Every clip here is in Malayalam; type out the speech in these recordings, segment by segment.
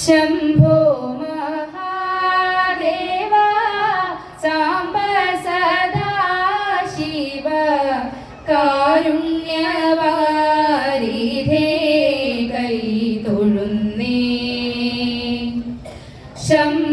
ശംഭോ മഹാദേവ സാംബ സദാശിവ കാരുണ്യവാരിധേ കൈ തൊഴുന്നേ. ശംഭോ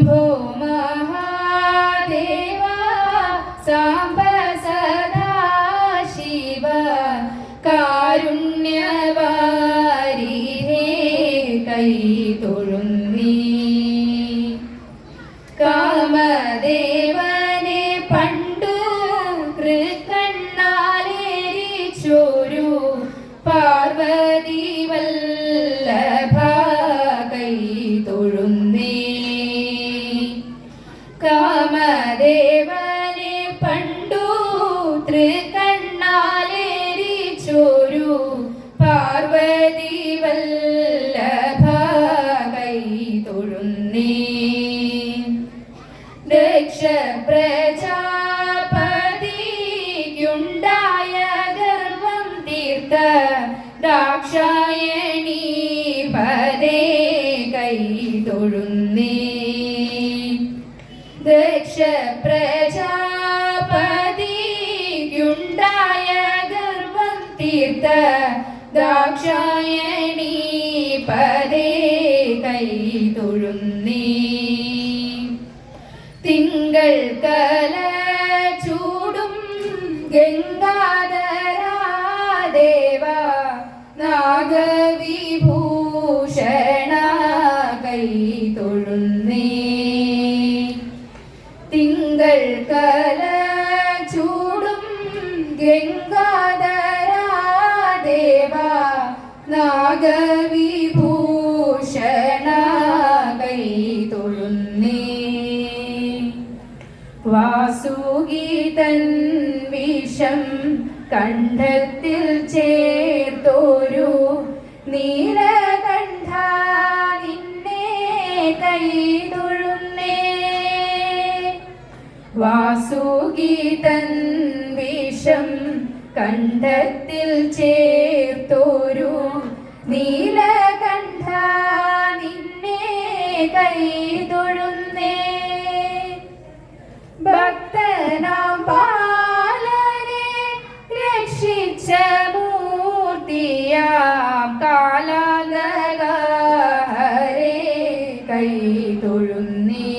ദക്ഷ പ്രജാപതിക്കുണ്ടായ ഗർവം തീർത്ത ദാക്ഷായണി പദേ കൈ തൊഴുന്നേ. ദക്ഷ പ്രജാപതിക്കുണ്ടായ ഗർവം തീർത്ത ദാക്ഷായണി പദേ കൈ തൊഴുന്നേ. തിങ്കൾ കല ചൂടും ഗംഗാധരാദേവ നാഗവിഭൂഷണ കൈ തൊഴുന്നേ. തിങ്കൾ കല ചൂടും ഗംഗാധരാദേവ നാഗവിഭൂഷണ വാസുഗീതൻ വിഷം കണ്ഠത്തിൽ ചേർത്തൊരു നീലകണ്ഠ നിന്നെ കൈ തൊഴുന്നേ വാസുഗീതൻ വിഷം കണ്ഠത്തിൽ ചേർത്തൊരു നീലകണ്ഠ നിന്നെ കൈ തൊഴുന്നേ ഭക്തനാം പാലനെ രക്ഷിച്ച മൂർത്തിയാം കാലാലഹരേ കൈ തൊഴുന്നേ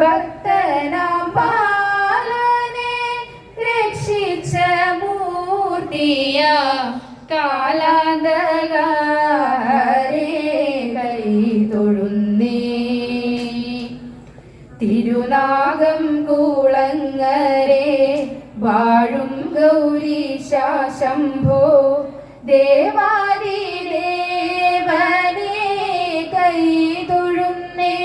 ഭക്തനാം പാലനെ രക്ഷിച്ച മൂർത്തിയാ കാലാന്തകാരേ കൈ തൊഴുന്നേ തിരുനാഗം കൂളങ്ങരെ വാഴും ഗൗരീശ ശംഭോ. ദേവാദി ദേവനേ കൈ തൊഴുന്നേ.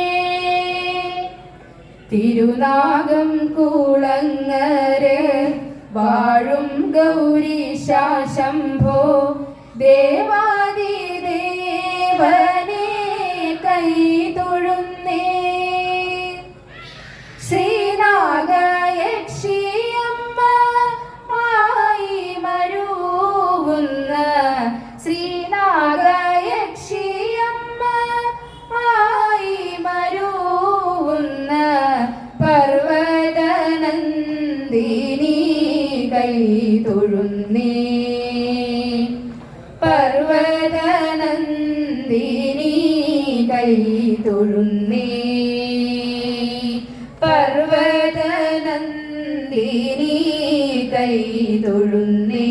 തിരുനാഗം കൂളങ്ങര് വാഴും ഗൗരീശ ശംഭോ. ദേവാദി കൈ തൊഴുന്നേ പർവതനന്ദിനി കൈ തൊഴുന്നേ